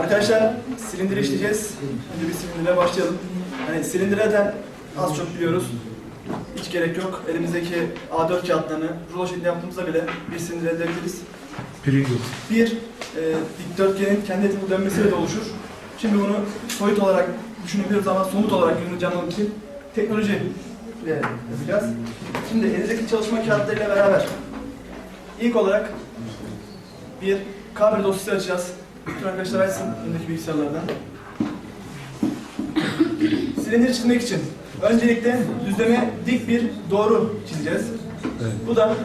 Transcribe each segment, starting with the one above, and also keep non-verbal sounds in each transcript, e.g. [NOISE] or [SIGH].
Arkadaşlar silindir işleyeceğiz. Önce bir silindirle başlayalım. Hani silindir zaten az çok biliyoruz. Hiç gerek yok. Elimizdeki A4 kağıtlarını rulo şeklinde yaptığımızda bile bir silindir elde edebiliriz. Pringles. Bir e, dikdörtgenin kendi etrafında dönmesiyle de oluşur. Şimdi bunu soyut olarak düşünebiliriz ama somut olarak ürünü canlandırmak için teknolojiyle yapacağız. Şimdi elinizdeki çalışma kağıtlarıyla beraber ilk olarak bir kablo dosyası açacağız. Bütün arkadaşlar açsın öndeki bilgisayarlardan. Silindir çizmek için öncelikle düzleme dik bir doğru çizeceğiz. Evet. Bu da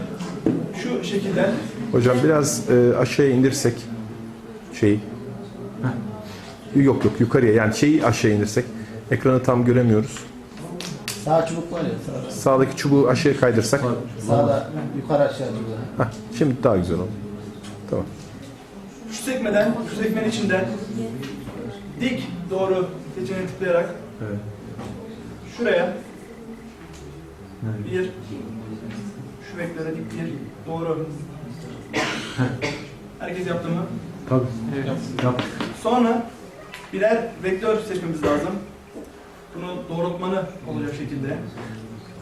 şu şekilde Hocam biraz e, aşağıya indirsek şeyi. Yok yok yukarıya yani şeyi aşağı indirsek. Ekranı tam göremiyoruz. Sağ çubuk var ya sağda. Sağdaki çubuğu aşağıya kaydırsak. Sağda yukarı aşağı çubuğu. Hah, şimdi daha güzel oldu. Tamam. Şu sekmeden, şu sekmenin içinden dik doğru seçeneği tıklayarak Evet. şuraya Evet. bir şu vektöre dik bir doğru. Herkes yaptı mı? Tabii. Evet. Yaptık. Sonra birer vektör seçmemiz lazım. Bunu doğrultmanı olacak şekilde.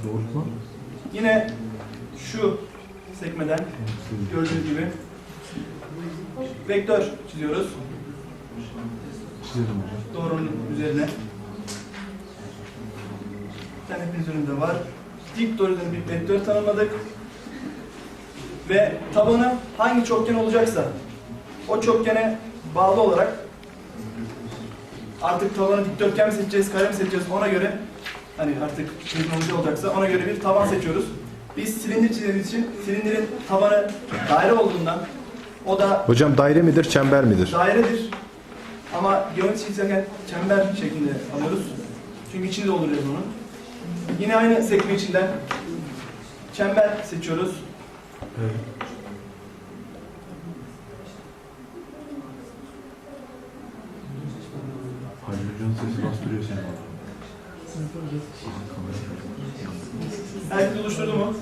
Doğrultma. Yine şu sekmeden gördüğünüz gibi vektör çiziyoruz. Çizelim hocam. doğrunun üzerine. Bir tane hepiniz önünde var. Dik doğrudan bir vektör tanımladık. Ve tabanı hangi çokgen olacaksa o çokgene bağlı olarak artık tabanı dikdörtgen mi seçeceğiz, kare mi seçeceğiz ona göre hani artık teknoloji olacaksa ona göre bir taban seçiyoruz. Biz silindir çizdiğimiz için silindirin tabanı daire olduğundan o da Hocam daire midir, çember midir? dairedir. Ama geometri çizerken çember şeklinde alıyoruz. Çünkü içinde dolduruyoruz onu. Yine aynı sekme içinden çember seçiyoruz. Evet. Halil Hoca'nın sesi bastırıyor seni. Herkes oluşturdu mu?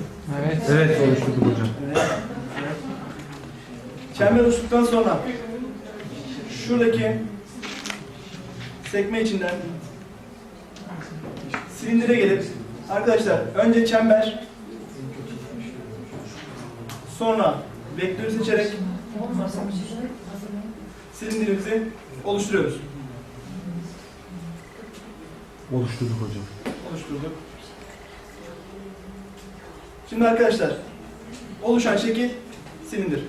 Evet oluşturduk hocam. Evet. Çember oluştuktan sonra şuradaki sekme içinden silindire gelip arkadaşlar önce çember sonra vektörü seçerek silindirimizi oluşturuyoruz. Oluşturduk hocam. oluşturduk. Şimdi arkadaşlar oluşan şekil silindir.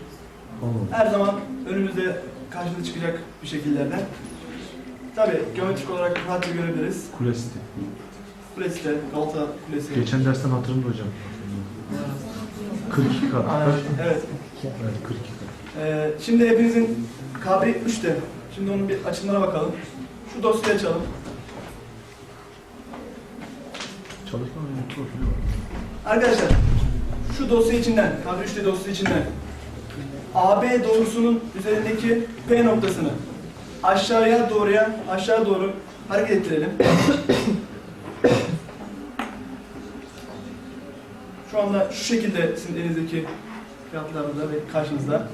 Her zaman önümüzde karşımıza çıkacak bir şekillerden. Tabi geometrik olarak rahatça görebiliriz. Kulesti. Kulesi de, Galata Kulesi. Geçen dersten hatırladım hocam. 42 kat. Evet. Evet 42 kat. Ee, şimdi hepinizin kabiliyet 3'te. Şimdi onun bir açımlara bakalım. Şu dosyayı açalım. Çalışma profili var. Arkadaşlar şu dosya içinden, kadro 3D dosya içinden AB doğrusunun üzerindeki P noktasını aşağıya doğruya, aşağı doğru hareket ettirelim. Şu anda şu şekilde sizin elinizdeki kağıtlar burada ve karşınızda.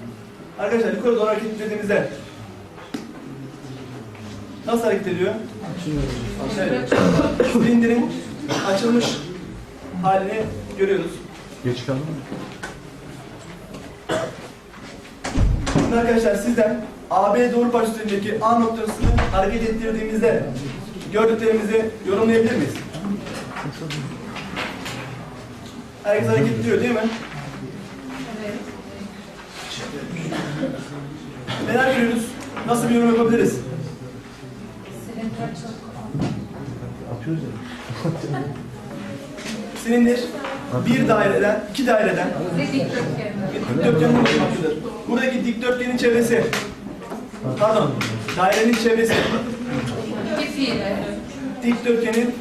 Arkadaşlar yukarı doğru hareket ettirdiğimizde nasıl hareket ediyor? Evet. Açılmış halini görüyoruz. Geç kaldın mı? Şimdi arkadaşlar sizden AB doğru parçasındaki A noktasını hareket ettirdiğimizde gördüklerimizi yorumlayabilir miyiz? Herkes hareket ediyor değil mi? Neler görüyoruz? Nasıl bir yorum yapabiliriz? Atıyoruz ya. [LAUGHS] Silindir bir daireden, iki daireden bir dikdörtgen oluşmaktadır. Buradaki dikdörtgenin çevresi, pardon, dairenin çevresi dikdörtgenin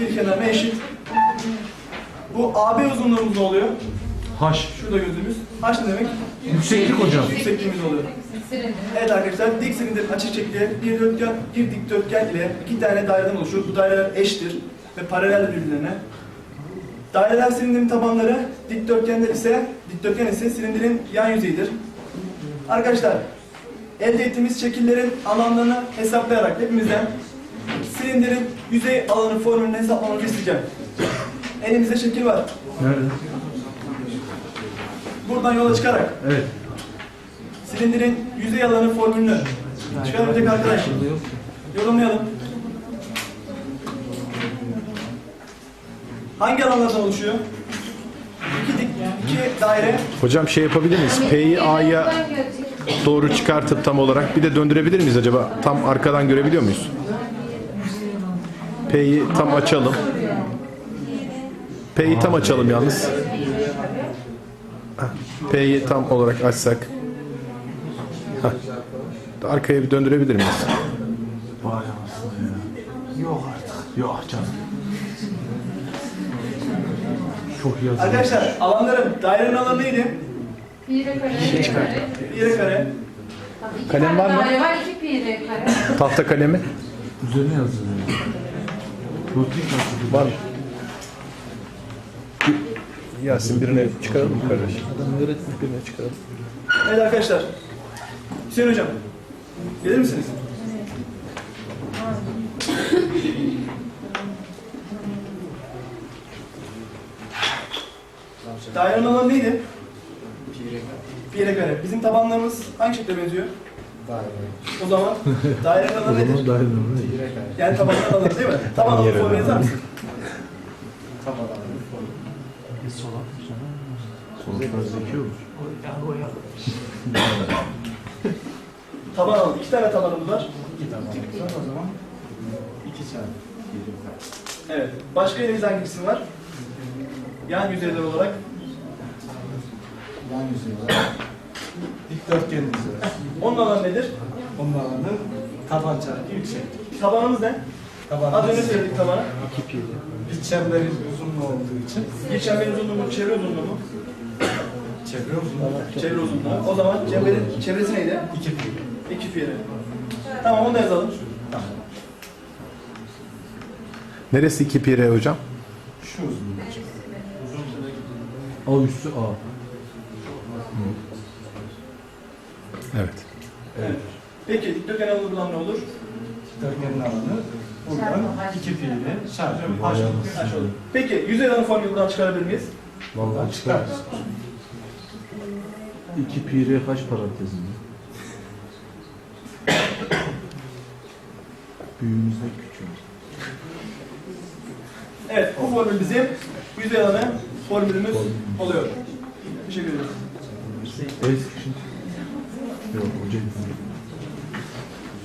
bir kenarına eşit. Bu AB uzunluğumuz ne oluyor? Haş. Şurada gözümüz. H ne demek? Yükseklik hocam. Yüksekliğimiz oluyor. Evet arkadaşlar dik silindir açık şekli bir dörtgen, bir dikdörtgen ile iki tane daireden oluşur. Bu daireler eşittir ve paralel birbirlerine. Daireler silindirin tabanları, dikdörtgenler ise dikdörtgen ise silindirin yan yüzeyidir. Arkadaşlar elde ettiğimiz şekillerin alanlarını hesaplayarak hepimizden silindirin yüzey alanı formülünü hesaplamamızı isteyeceğim. Elimizde şekil var. Nerede? Buradan yola çıkarak Evet. silindirin yüzey alanı formülünü çıkarabilecek arkadaş. Yorumlayalım. Hangi alanlardan oluşuyor? İki, dik, iki daire. Hocam şey yapabilir miyiz? P'yi A'ya doğru çıkartıp tam olarak bir de döndürebilir miyiz acaba? Tam arkadan görebiliyor muyuz? P'yi tam açalım. P'yi tam açalım yalnız. P'yi tam olarak açsak. Heh. Arkaya bir döndürebilir miyiz? Vay anasını ya. Yok artık. Yok canım. Çok iyi yazılmış. Arkadaşlar alanların dairenin alanı neydi? Pire kare. Pire kare. Yere kare. İki Kalem var mı? daire var, iki pire kare. Tahta kalemi Üzerine yazılıyor. Rotrik nasıl? var mı? Yasin birine çıkaralım mı kardeşim? Adam öğretmek birine çıkaralım. Evet arkadaşlar. Hüseyin hocam. Gelir misiniz? Dairenin alanı neydi? Pire kare. Bizim tabanlarımız hangi şekle benziyor? O zaman dairenin O alanı nedir? zaman mi? Yani tabanın alanı değil mi? Taban alanı formülü yazar mısın? Sonuçlar zeki olur. Taban alanı. İki tane tabanımız var. Evet. Başka elimizde hangi cisim var? Yan yüzeyler olarak. Yan yüzey olarak dikdörtgenimiz var. Onun alanı nedir? Onun alanı taban çarpı yükseklik. Tabanımız ne? Taban Az önce söyledik tabanı. bir çemberin uzunluğu olduğu için Bir çemberin uzunluğu mu, çevre uzunluğu mu? çevre uzunluğu Çevre uzunluğu. O zaman çemberin çevresi neydi? iki pi. İki pi. Tamam onu da yazalım. Neresi 2 pi r hocam? Şu uzunluk. A üstü A. Evet. Evet. Peki dikdörtgen alanı buradan ne olur? Dikdörtgenin alanı buradan iki pi ile çarpı h olur. Peki yüzey alanı formülü buradan çıkarabilir miyiz? Vallahi çıkar. 2 pi r kaç parantezinde? Büyüğümüzde küçüğümüz. Evet bu formül bizim yüzey alanı formülümüz oluyor. Teşekkür ederim. Yok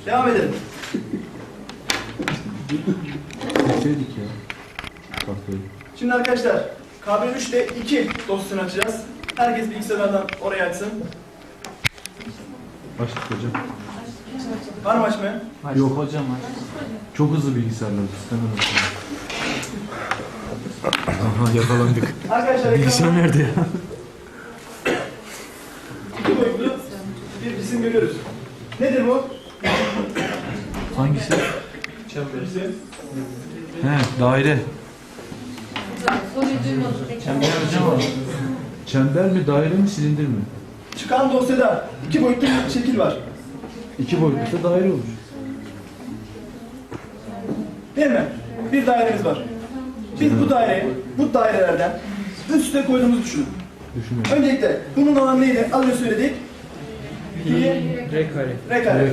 Devam edelim. Gitseydik ya. Tahtayı. Şimdi arkadaşlar KB3'te 2 dosyasını açacağız. Herkes bilgisayarlardan oraya açsın. Açtık hocam. Var mı açmaya? Yok hocam Çok hızlı bilgisayarlar. Sistemden Aha yakalandık. Arkadaşlar ekranda nerede ya? iki boyutlu bir cisim görüyoruz. Nedir bu? Hangisi? Cisim. He daire. Duymadık. hocam Çember mi daire mi silindir mi? Çıkan dosyada iki boyutlu bir şekil var. İki boyutlu daire olur. Değil mi? Bir dairemiz var. Biz bu daireyi, bu dairelerden üste koyduğumuzu düşünün. Düşünüyorum. Öncelikle bunun alanı neydi? Az önce söyledik. Pi, R kare. Kare kare.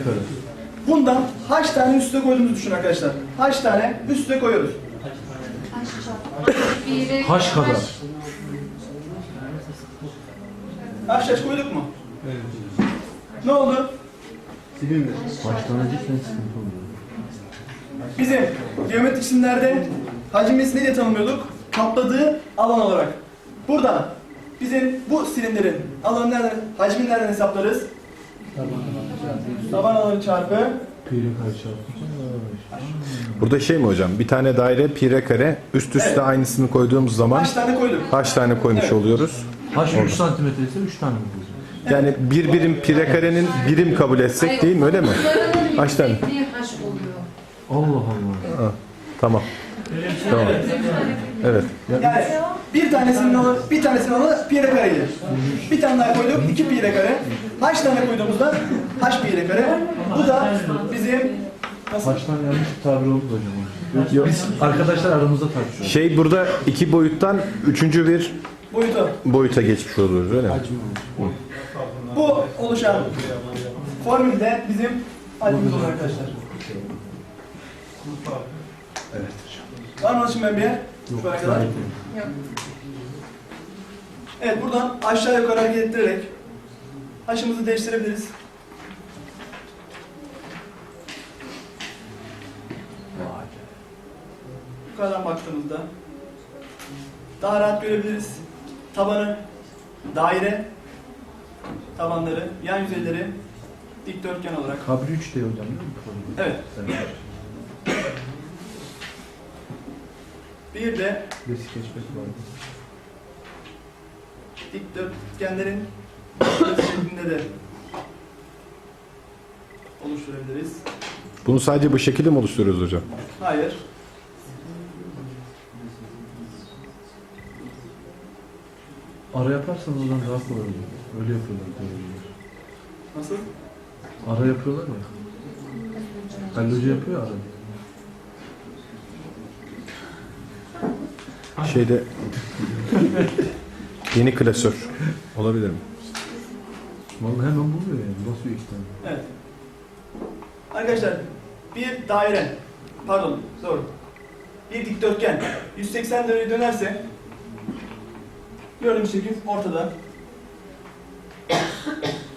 Bundan haş tane üste koyduğumuzu düşünün arkadaşlar. Haş tane üste koyuyoruz. Haş kadar. Haş haş koyduk mu? Ne oldu? Baştan cidden sıkıntı oluyor. Bizim geometrik cisimlerde hacimimiz ne diye tanımlıyorduk? Kapladığı alan olarak. Buradan bizim bu silindirin alanı nereden, hacmini nereden hesaplarız? Taban alanı çarpı Pire kare çarpı. Burada şey mi hocam? Bir tane daire pi r kare üst üste Evet. aynısını koyduğumuz zaman kaç tane koyduk? kaç tane koymuş Evet. oluyoruz? Haş 3 santimetre ise 3 tane mi bulacağız? Yani bir birim pi r karenin birim kabul etsek değil mi öyle mi? Kaç tane? haş oluyor. Allah Allah. Tamam. Tamam. Evet. Yani Bir tanesinin alı, bir tanesinin alı pi r kareydi. Bir tane daha koyduk, iki pi r kare. Kaç tane koyduğumuzda h pi r kare. Bu da bizim nasıl? Baştan yanlış bir tabir oldu hocam. Yok. Biz arkadaşlar aramızda tartışıyoruz. Şey burada iki boyuttan üçüncü bir boyutu. boyuta geçmiş oluyoruz öyle mi? Bu oluşan formülde bizim hacmimiz olur arkadaşlar. Evet. Var mı anlaşılmayan bir yer? Ana kadar. Evet buradan aşağı yukarı hareket ettirerek haşımızı değiştirebiliriz. Yukarıdan baktığımızda daha rahat görebiliriz. Tabanı, daire, tabanları, yan yüzeyleri dikdörtgen olarak. Kabri 3 diyor hocam değil mi? Evet. Evet. Bir de dikdörtgenlerin şeklinde de oluşturabiliriz. Bunu sadece bu şekilde mi oluşturuyoruz hocam? Hayır. Ara yaparsanız o zaman daha kolay olur. Öyle yapıyorlar. teoriler. Nasıl? Ara yapıyorlar ya. Halil Hoca yapıyor ya ara. Şeyde yeni klasör olabilir mi? Vallahi hemen buluyor yani. Basıyor tane. Evet. Arkadaşlar bir daire pardon doğru. Bir dikdörtgen 180 derece dönerse gördüğünüz şekil ortada.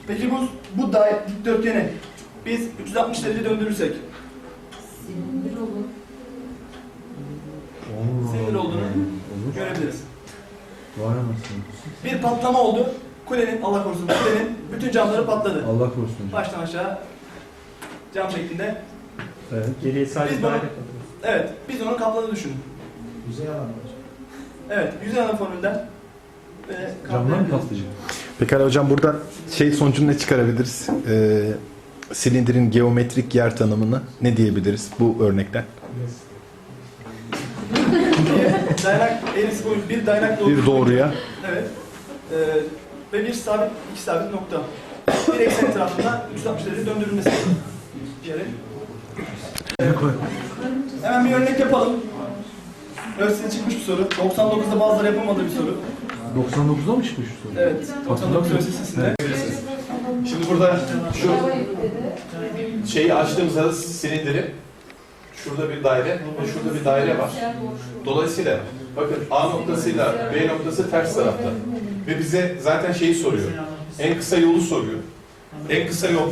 Peki bu bu daire dikdörtgeni biz 360 derece döndürürsek Silindir olur. Sinir olduğunu Olur. görebiliriz. Vay anasını. Bir patlama oldu. Kulenin, Allah korusun kulenin bütün camları patladı. Allah korusun. Baştan aşağı cam şeklinde. Evet. Geriye Biz sadece bunu- daire kalıyor. Evet, biz onun kapladığını düşünün. Yüzey alan hocam. Evet, yüzey ana formülden ve Camlar mı patlayacak? Pekala hocam buradan şey sonucunu ne çıkarabiliriz? Ee, silindirin geometrik yer tanımını ne diyebiliriz bu örnekten? Bir dayanak eğrisi boyu bir dayanak doğru. Bir doğruya Evet. Ee, ve bir sabit, iki sabit nokta. Bir eksen etrafında 360 derece döndürülmesi. Diyelim. Hemen bir örnek yapalım. Evet size çıkmış bir soru. 99'da bazıları yapamadığı bir soru. 99'da mı çıkmış şu soru? Evet. 99 Üniversitesi'nde. Şimdi burada şu şeyi açtığımızda silindiri şurada bir daire ve şurada bir daire var. Dolayısıyla bakın A noktasıyla B noktası ters tarafta. Ve bize zaten şeyi soruyor. En kısa yolu soruyor. En kısa yol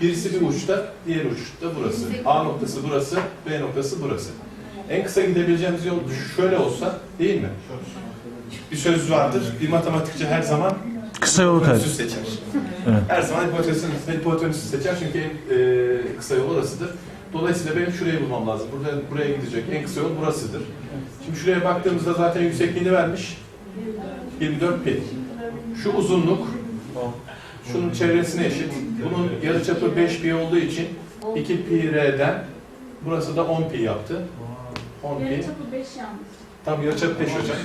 birisi bir uçta, diğer uçta burası. A noktası burası, B noktası burası. En kısa gidebileceğimiz yol şöyle olsa değil mi? Bir söz vardır. Bir matematikçi her zaman Kısa yolu tercih. seçer. Evet. Her zaman hipotenüsü, hipotenüsü seçer çünkü en e, kısa yol orasıdır. Dolayısıyla benim şurayı bulmam lazım. Burada buraya gidecek en kısa yol burasıdır. Şimdi şuraya baktığımızda zaten yüksekliğini vermiş. 24 pi. Şu uzunluk şunun çevresine eşit. Bunun yarıçapı 5 pi olduğu için 2 pi r'den burası da 10 pi yaptı. 10 pi. Yarıçapı 5 yalnız. Tam yarıçapı 5 hocam.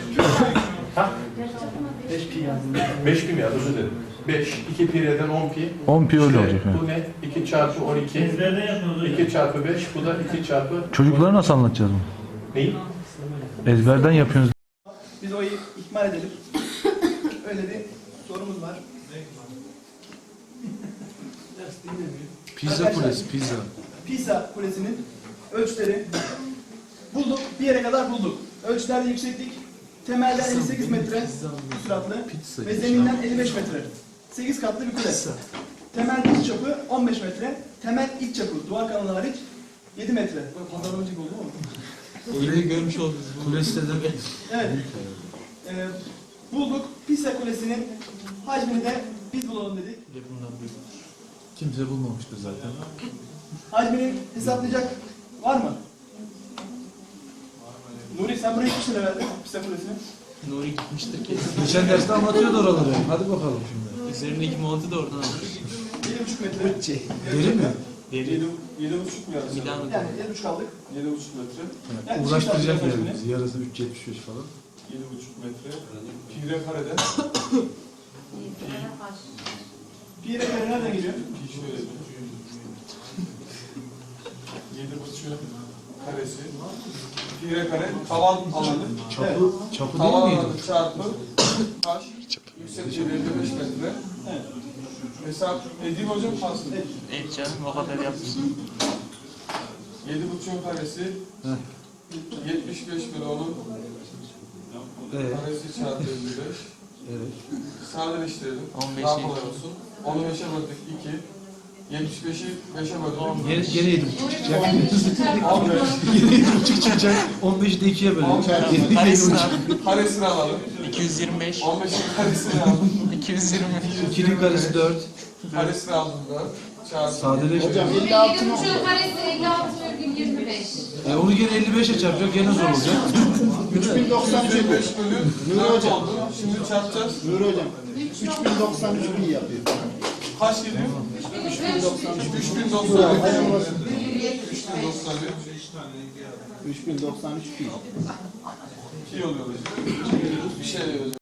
Ha? Yarıçapına 5. 5 pi yazdım. 5 pi mi ya? Özür dilerim. 5, 2 pi r'den 10 pi. 10 pi öyle İşte olacak. yani. Bu ne? 2 çarpı 12. 2 çarpı 5. Bu da 2 çarpı... Çocuklara nasıl anlatacağız bunu? Neyi? Ezberden yapıyorsunuz. Biz o ihmal edelim. Öyle bir sorumuz var. Pizza kulesi, pizza. Pisa Kulesi'nin ölçüleri bulduk. Bir yere kadar bulduk. Ölçülerde yükseklik temelden 58 metre süratli ve zeminden 55 metre. 8 katlı bir kule. Temel iç çapı 15 metre. Temel iç çapı duvar kanalı hariç 7 metre. Böyle pazarlamacık oldu mu? Kuleyi görmüş oldunuz. Kulesi de Evet. Ee, bulduk. Pisa Kulesi'nin hacmini de biz bulalım dedik. Kimse bulmamıştır zaten. Hacmini hesaplayacak var mı? Nuri sen buraya gitmişsin herhalde Pisa Kulesi'ne. Nuri gitmiştir ki. Geçen derste anlatıyordu oraları. Hadi bakalım şimdi. Üzerindeki montu da oradan almış. 7,5 metre. Derin mi? Deri. 7,5 mu yazdı? Milano. Yani 7,5 aldık. 7,5 metre. Yani Uğraştıracak dışarıda yani bizi. Yarısı 3.75 falan. metre. Pi r kareden Pi re kare nereden geliyor? pi şöyle yedi buçuk karesi. Pi r kare tavan alanı. Çapı, çapı değil Tavan miydi? alanı çarpı taş. Yüksekliği 55 metre. Evet. Hesap edeyim hocam kalsın. Evet canım o kadar yapmışsın. Yedi buçuğun karesi. 75 bölü onun Evet. karesi çarpı 55. Evet. Sadeleştirelim. 15'i Daha kolay olsun. Onu 5'e böldük 2. 75'i 5'e böldük. Gene, gene yedi buçuk çıkacak. 15. Gene yedi buçuk çıkacak. 15'i de ikiye bölelim. Al. buçuk. Karesini alalım. 225. 15'in karesini aldım. 225. İkinin karesi 4. Karesini aldım 4. Çarpı. Sadeleştir. Hocam 56 mı oldu? karesi 56,25. E onu gene 55'e çarpacak. Gene zor olacak. 3093 25 yapıyor. bölü 4 oldu. Şimdi çarpacağız. Nuri hocam. 3093 bin yapıyor. Kaç geliyor? 3093. 3093. 3093 bin. İyi oluyor hocam. Bir şey oluyor hocam.